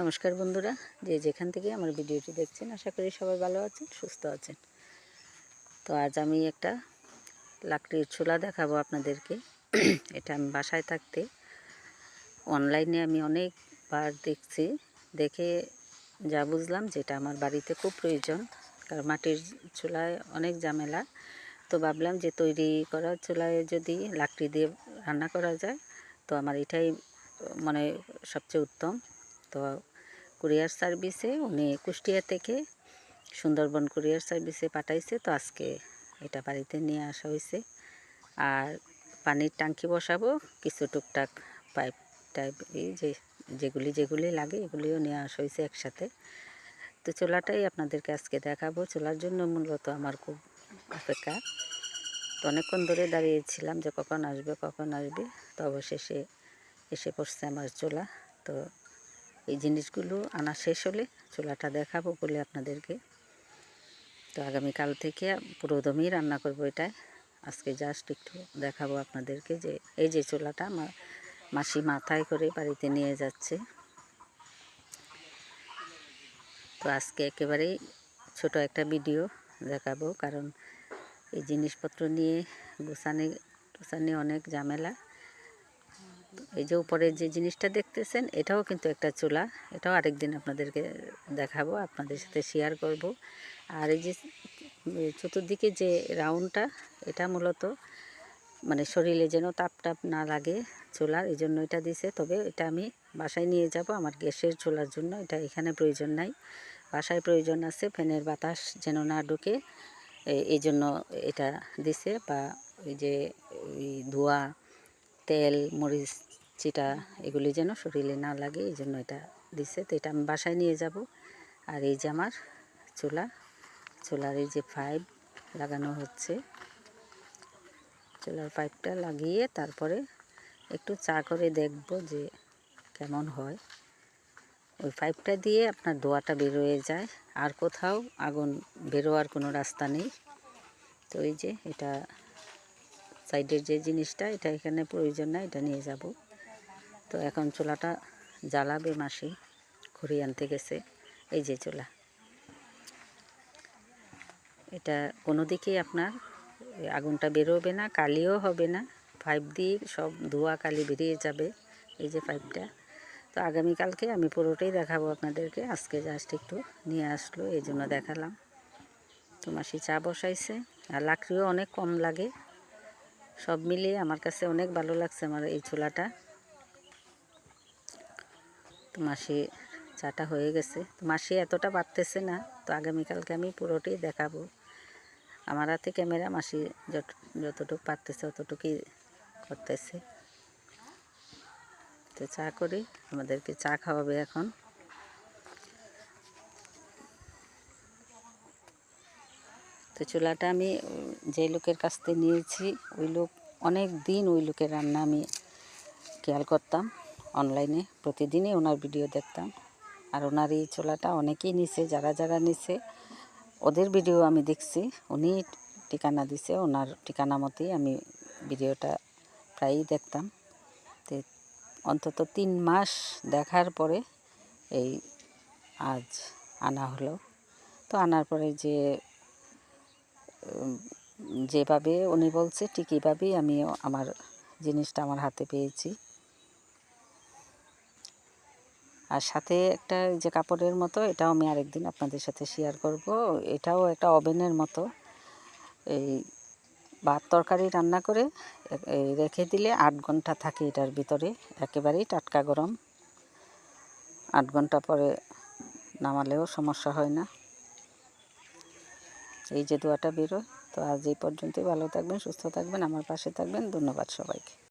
নমস্কার বন্ধুরা, যে যেখান থেকে আমার ভিডিওটি দেখছেন, আশা করি সবাই ভালো আছেন, সুস্থ আছেন। তো আজ আমি একটা লাকড়ির ছোলা দেখাবো আপনাদেরকে। এটা আমি বাসায় থাকতে অনলাইনে আমি অনেকবার দেখছি, দেখে যা বুঝলাম যেটা আমার বাড়িতে খুব প্রয়োজন, কারণ মাটির চুলায় অনেক ঝামেলা। তো ভাবলাম যে তৈরি করা চুলায় যদি লাকড়ি দিয়ে রান্না করা যায়, তো আমার এটাই মানে সবচেয়ে উত্তম। তো কুরিয়ার সার্ভিসে, উনি কুষ্টিয়া থেকে সুন্দরবন কুরিয়ার সার্ভিসে পাঠাইছে। তো আজকে এটা বাড়িতে নিয়ে আসা হয়েছে আর পানির ট্যাঙ্কি বসাবো, কিছু টুকটাক পাইপ টাইপ এই যে, যেগুলি যেগুলি লাগে এগুলিও নিয়ে আসা হয়েছে একসাথে। তো চোলাটাই আপনাদেরকে আজকে দেখাবো। চোলার জন্য মূলত আমার খুব অপেক্ষা। তো অনেকক্ষণ ধরে দাঁড়িয়েছিলাম যে কখন আসবে কখন আসবে। তো অবশেষে এসে পড়ছে আমার চোলা। তো এই জিনিসগুলো আনা শেষ হলে চুলাটা দেখাবো বলে আপনাদেরকে। তো আগামীকাল থেকে পুরো দমই রান্না করব এটা। আজকে জাস্ট একটু দেখাবো আপনাদেরকে যে এই যে চুলাটা আমার মাসি মাথায় করে বাড়িতে নিয়ে যাচ্ছে। তো আজকে একেবারেই ছোট একটা ভিডিও দেখাবো, কারণ এই জিনিসপত্র নিয়ে গুছানি টুসানি অনেক ঝামেলা। এই যে উপরে যে জিনিসটা দেখতেছেন, এটাও কিন্তু একটা চুলা। এটাও আরেকদিন আপনাদেরকে দেখাবো, আপনাদের সাথে শেয়ার করব। আর এই যে চতুর্দিকে যে রাউন্ডটা, এটা মূলত মানে শরীরে যেন তাপ টাপ না লাগে চুলার, এই জন্য এটা দিছে। তবে এটা আমি বাসায় নিয়ে যাব, আমার গ্যাসের চুলার জন্য, এটা এখানে প্রয়োজন নাই। বাসায় প্রয়োজন আছে, ফ্যানের বাতাস যেন না ঢুকে এই জন্য এটা দিছে। বা ওই যে ওই ধোয়া, তেল, মরিচ চিটা এগুলি যেন শরীরে না লাগে, এই জন্য এটা দিছে। তো এটা আমি বাসায় নিয়ে যাব। আর এই যে আমার চুলা, চুলার এই যে পাইপ লাগানো হচ্ছে, চুলার পাইপটা লাগিয়ে তারপরে একটু চা করে দেখব যে কেমন হয়। ওই পাইপটা দিয়ে আপনার ধোয়াটা বেরোয়ে যায়। আর কোথাও আগুন বেরোয়ার কোনো রাস্তা নেই। তো এই যে এটা সাইডের যে জিনিসটা, এটা এখানে প্রয়োজন না এটা নিয়ে যাব। তো এখন চুলাটা জ্বালাবে মাসি। ঘুরিয়ে আনতে গেছে। এই যে চুলা। এটা কোনো দিকেই আপনার আগুনটা বেরোবে না, কালিও হবে না। পাইপ দিয়ে সব ধোয়া কালি বেরিয়ে যাবে এই যে পাইপটা। তো আগামীকালকে আমি পুরোটাই দেখাবো আপনাদেরকে। আজকে জাস্ট একটু নিয়ে আসলো, এই জন্য দেখালাম। তো মাসি চা বসাইছে। আর লাকড়িও অনেক কম লাগে। সব মিলিয়ে আমার কাছে অনেক ভালো লাগছে আমার এই চুলাটা। তো মাসি চাটা হয়ে গেছে। তো মাসি এতটা পারতেছে না, তো আগামীকালকে আমি পুরোটাই দেখাবো। আমার হাতে ক্যামেরা, মাসি যত, যতটুকু পারতেছে অতটুকুই করতেছে। তো চা করি, আমাদেরকে চা খাওয়াবে এখন। তো চুলাটা আমি যে লোকের কাছ থেকে নিয়েছি, ওই লোক, অনেক দিন ওই লোকের রান্না আমি খেয়াল করতাম। অনলাইনে প্রতিদিনই ওনার ভিডিও দেখতাম। আর ওনার এই চোলাটা অনেকেই নিছে, যারা যারা নিছে, ওদের ভিডিও আমি দেখছি। উনি ঠিকানা দিছে, ওনার ঠিকানা মতেই আমি ভিডিওটা প্রায়ই দেখতাম। তো অন্তত তিন মাস দেখার পরে এই আজ আনা হলো। তো আনার পরে যে যেভাবে উনি বলছে, ঠিক এইভাবেই আমি আমার জিনিসটা আমার হাতে পেয়েছি। আর সাথে একটা যে কাপড়ের মতো, এটাও আমি আরেকদিন আপনাদের সাথে শেয়ার করব। এটাও একটা ওভেনের মতো। এই ভাত তরকারি রান্না করে রেখে দিলে আট ঘণ্টা থাকে এটার ভিতরে, একেবারেই টাটকা গরম। আট ঘণ্টা পরে নামালেও সমস্যা হয় না। এই যে দোয়াটা বেরোয়। তো আজ এই পর্যন্তই। ভালো থাকবেন, সুস্থ থাকবেন, আমার পাশে থাকবেন। ধন্যবাদ সবাইকে।